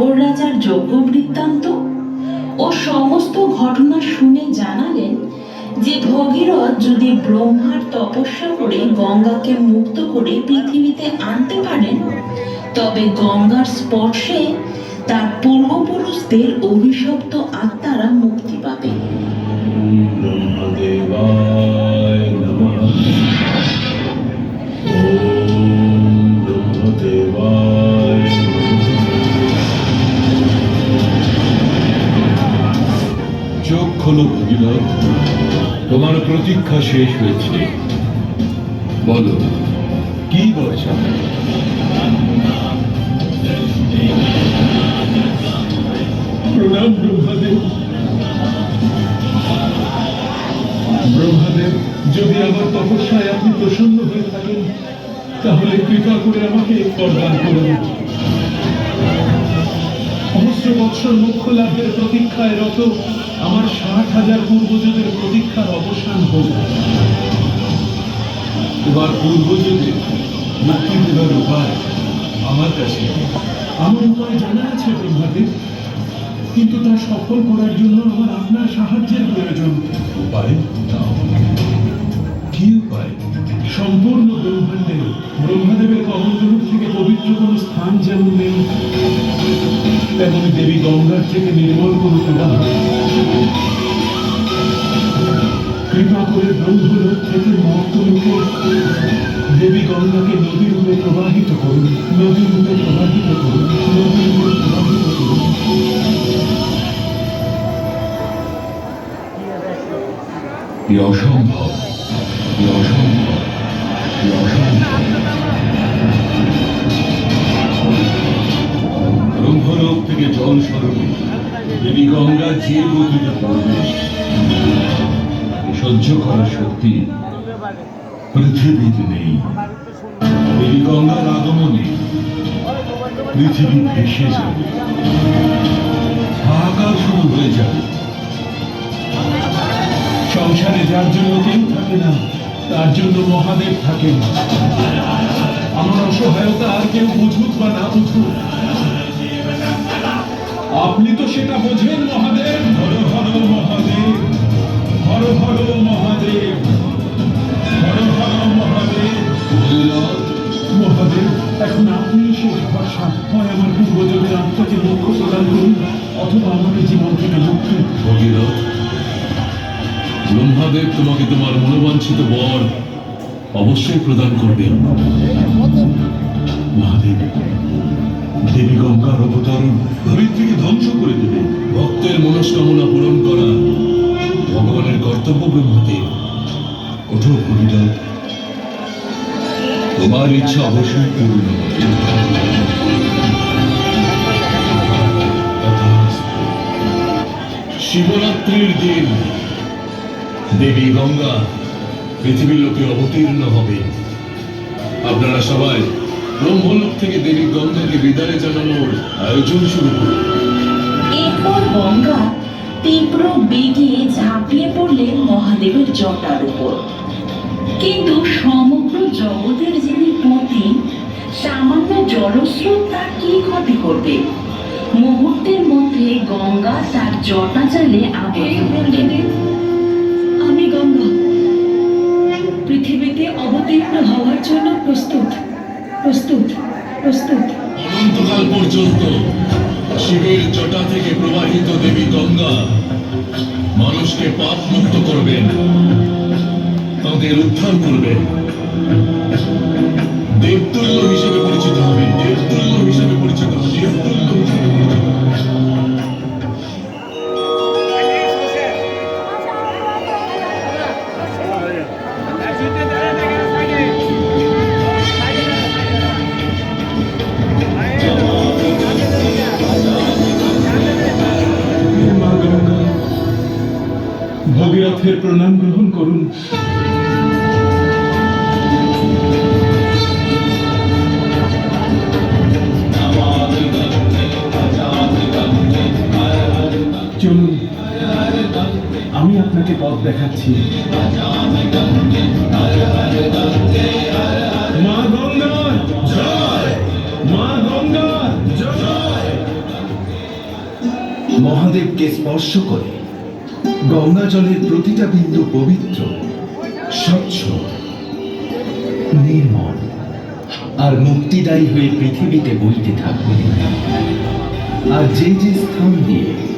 নগর রাজার যজ্ঞ বৃত্তান্ত ও সমস্ত ঘটনা শুনে জানালেন যে ভগীরথ যদি ব্রহ্মার তপস্যা করে গঙ্গাকে মুক্ত করে পৃথিবীতে আনতে পারেন, তবে গঙ্গার স্পর্শে তার পূর্বপুরুষদের অভিশপ্ত আত্মারা মুক্তি পাবে। চোখ খোলো ভগীরথ তোমার প্রতীক্ষা শেষ হয়েছে। বলো, কি বলছ? প্রণাম ব্রহ্মদেব। ব্রহ্মদেব, যদি আমার তপস্যায় আপনি প্রসন্ন হয়ে থাকেন, তাহলে কৃপা করে আমাকে বরদান করুন। সহস্র বৎসর মুখ্য লাভের প্রতীক্ষায় রত আমার ষাট হাজার পূর্বজদের প্রতীক্ষার অবসান হোক। এবার পূর্বজদের মুক্তি দেবার উপায় আমার কাছে আমার উপায় জানা আছে ব্রহ্মাদেব কিন্তু তা সফল করার জন্য আমার আপনার সাহায্যের প্রয়োজন। উপায়? কি উপায়? সম্পূর্ণ ব্রহ্মাণ্ডে ব্রহ্মাদেবের কমণ্ডলূপ থেকে পবিত্র কোন স্থান যেমন নেই তেমনি দেবী গঙ্গার থেকে নির্মল কোন প্রবাহ কৃপা করে ব্রহ্মলোক থেকে মর্তলোকে দেবী গঙ্গাকে নদী রূপে প্রবাহিত করুন নদী রূপে প্রবাহিত করুন নদী রূপে প্রবাহিত করুন। অসম্ভব অসম্ভব অসম্ভব। দেবী গঙ্গা যে গতিতে পড়বে সহ্য করার শক্তি পৃথিবীতে নেই। দেবী গঙ্গার আগমনে পৃথিবী ভেসে যাবে। হাহাকার শুরু হয়ে যাবে। সংসারে যার জন্য কেউ থাকে না, তার জন্য মহাদেব থাকে না আমার অসহায়তা আর কেউ বুঝুক বা না বুঝুক আপনি তো সেটা বোঝেন, মহাদেব। হর হর, মহাদেব। হর হর, মহাদেব। হর হর, মহাদেব। মহাদেব, এখন আপনি শেষ ভরসা হয় আমার পূর্বজনের আত্মাকে মোক্ষ প্রদান করুন, অথবা আমাকে জীবন থেকে মুক্তি ভগীরথ, ব্রহ্মাদেব তোমাকে তোমার মনোবাঞ্ছিত বর অবশ্যই প্রদান করবেন। মহাদেব ধরিত্রীকে ধ্বংস করে দেবে। ভক্তের মনস্কামনা পূরণ করা ভগবানের কর্তব্য ওঠো তোমার ইচ্ছা অবশ্যই পূর্ণ শিবরাত্রির দিন দেবী গঙ্গা পৃথিবীর লোকে অবতীর্ণ হবে। আপনারা সবাই ব্রহ্মলোক থেকে দেবী গঙ্গাকে বিদায় জানানোর আয়োজন শুরু করুন। এরপর গঙ্গা তীব্র বেগে ঝাঁপিয়ে পড়লেন মহাদেবের জটার উপর। কিন্তু সমগ্র জগতের যিনি পতি সামান্য জলস্রোত তার কি ক্ষতি করবে? মুহূর্তের মধ্যে গঙ্গা তার জটা জালে আবদ্ধ আমি গঙ্গা। পৃথিবীতে অবতীর্ণ হওয়ার জন্য প্রস্তুত প্রস্তুত। প্রস্তুত। অনন্তকাল পর্যন্ত শিবের জটা থেকে প্রবাহিত দেবী গঙ্গা মানুষকে পাপ মুক্ত করবেন, তাদের উদ্ধার করবেন। দেবতুল্য হিসেবে পরিচিত ভগীরথের প্রণাম গ্রহণ করুন। চলুন, আমি আপনাকে পথ দেখাচ্ছি। মা গঙ্গা, জয়! মা গঙ্গা, জয়! মহাদেবকে স্পর্শ করে গঙ্গা জলের প্রতিটা বিন্দু পবিত্র, স্বচ্ছ, নির্মল, আর মুক্তিদায়ী হয়ে পৃথিবীতে বইতে থাকবে। আর যে যে স্থান দিয়ে